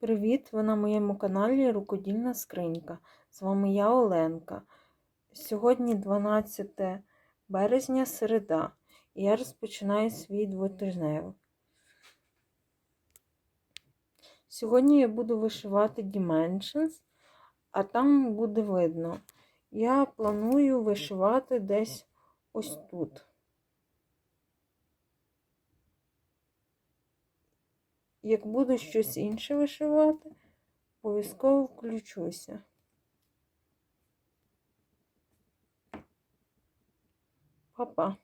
Привіт! Ви на моєму каналі Рукодільна Скринька. З вами я Оленка. Сьогодні 12 березня, середа, і я розпочинаю свій двотижневий. Сьогодні я буду вишивати Dimensions, а там буде видно. Я планую вишивати десь ось тут. Як буду щось інше вишивати, обов'язково включуся. Па-па.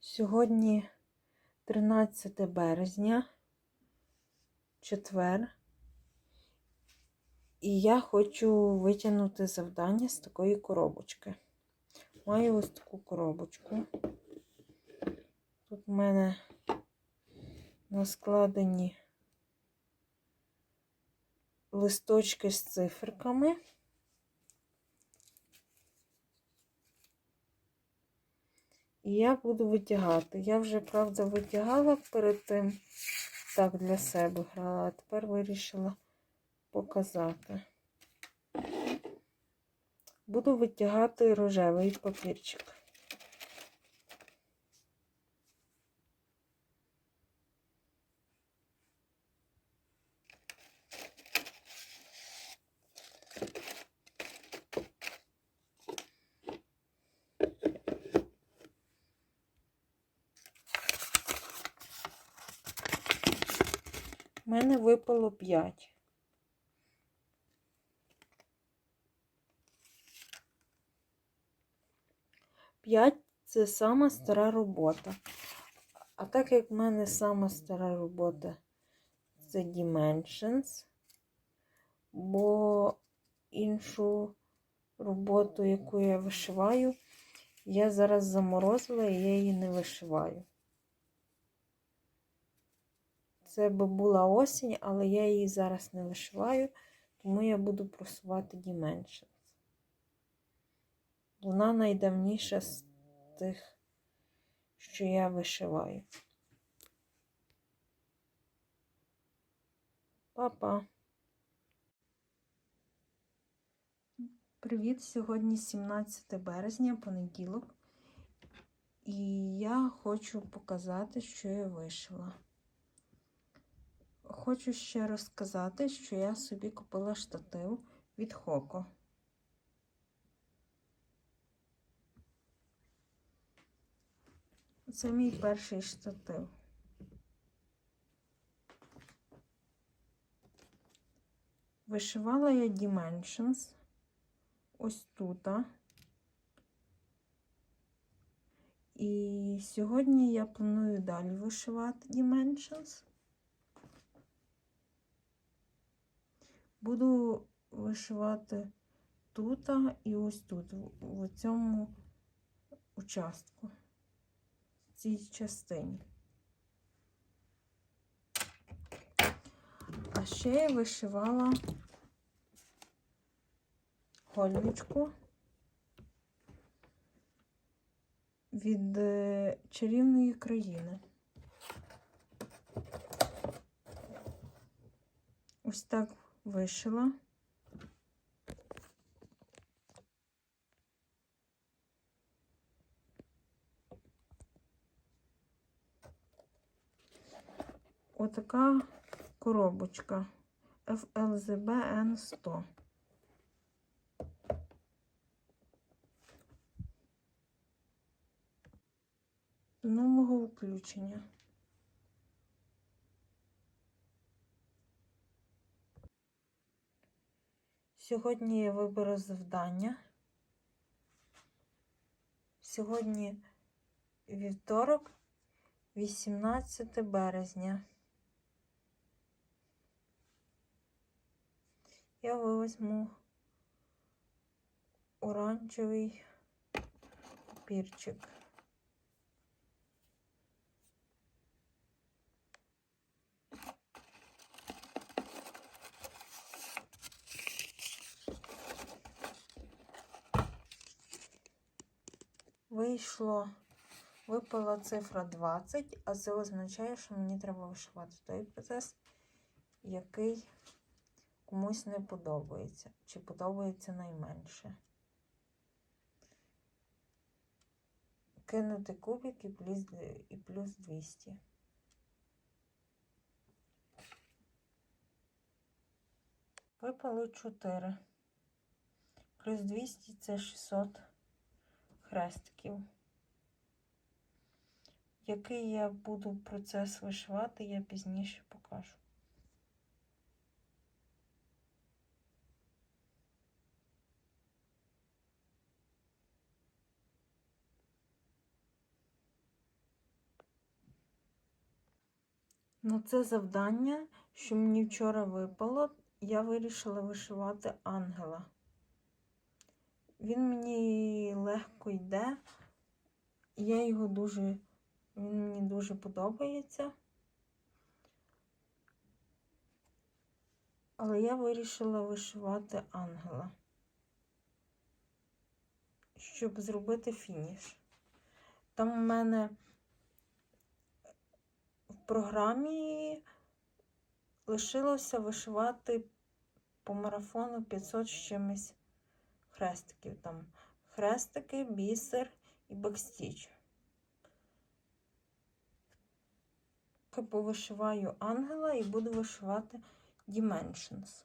Сьогодні 13 березня, четвер, і я хочу витягнути завдання з такої коробочки. Маю ось таку коробочку. Тут в мене наскладені листочки з циферками. І я буду витягати. Я вже, правда, витягала перед тим, так, для себе грала, а тепер вирішила показати. Буду витягати рожевий папірчик. У мене випало 5. П'ять це сама стара робота. А так як в мене сама стара робота це Dimensions, бо іншу роботу, яку я вишиваю, я зараз заморозила і я її не вишиваю. Це би була осінь, але я її зараз не вишиваю, тому я буду просувати Dimensions. Вона найдавніша з тих, що я вишиваю. Па-па. Привіт! Сьогодні 17 березня, понеділок, і я хочу показати, що я вишила. Хочу ще розказати, що я собі купила штатив від Хоко. Це мій перший штатив. Вишивала я Dimensions ось тут. І сьогодні я планую далі вишивати Dimensions. Буду вишивати тут і ось тут, в цьому участку, в цій частині. А ще я вишивала гольничку від чарівної країни. Ось так вишила. Отака коробочка FLZB N100. До нового включення. Сьогодні я виберу завдання. Сьогодні вівторок, 18 березня. Я візьму оранжевий папірчик. Вийшло Випала цифра 20, а це означає, що мені треба вишивати той процес, який комусь не подобається, чи подобається найменше. Кинути кубик і плюс, і плюс 200. Випало 4. Плюс 200 це 600 хрестиків. Який я буду процес вишивати, я пізніше покажу. На це завдання, що мені вчора випало, я вирішила вишивати ангела. Він мені легко йде, я його дуже, він мені дуже подобається. Але я вирішила вишивати ангела, щоб зробити фініш. Там у мене в програмі лишилося вишивати по марафону 500 з чимось хрестиків. Там хрестики, бісер і бекстіч. Повишиваю ангела і буду вишивати Dimensions.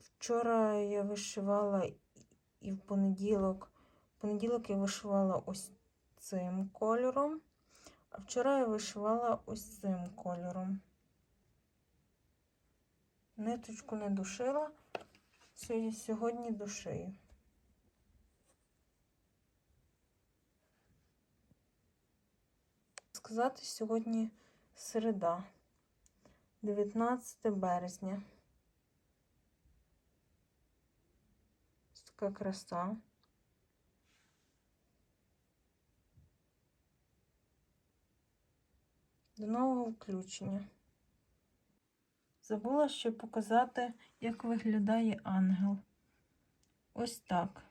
Вчора я вишивала і в понеділок. В понеділок я вишивала ось цим кольором, а вчора я вишивала ось цим кольором. Ниточку не душила, сьогодні душию. Сказати сьогодні середа, 19 березня. Ось така краса. До нового включення. Забула ще показати, як виглядає ангел. Ось так.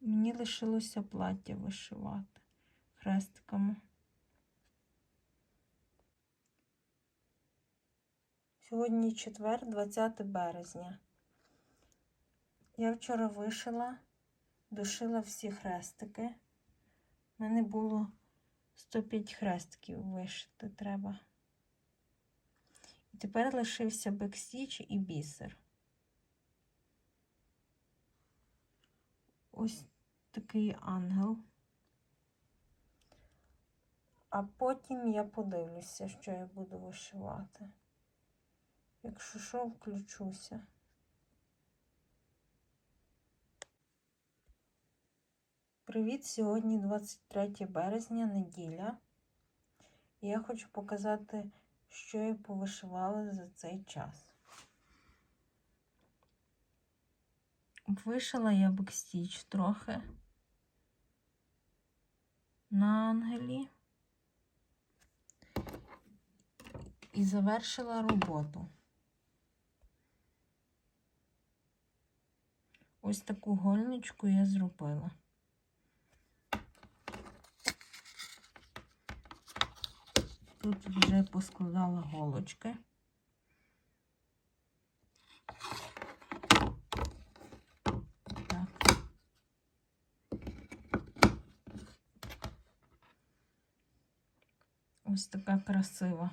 Мені лишилося плаття вишивати хрестиками. Сьогодні четвер, 20 березня. Я вчора вишила, дошила всі хрестики. У мене було 105 хрестиків вишити треба. Тепер лишився бекстіч і бісер. Ось такий ангел. А потім я подивлюся, що я буду вишивати. Якщо що, включуся. Привіт! Сьогодні 23 березня, неділя. Я хочу показати, що я повишивала за цей час. Вишила я бекстіч трохи на ангелі і завершила роботу. Ось таку гольничку я зробила. Тут вже поскладала голочки. Ось така красива.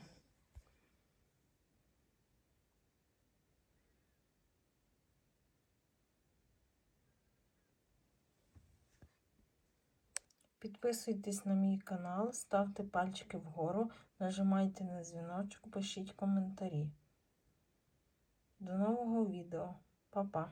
Підписуйтесь на мій канал, ставте пальчики вгору, нажимайте на дзвіночок, пишіть коментарі. До нового відео. Па-па!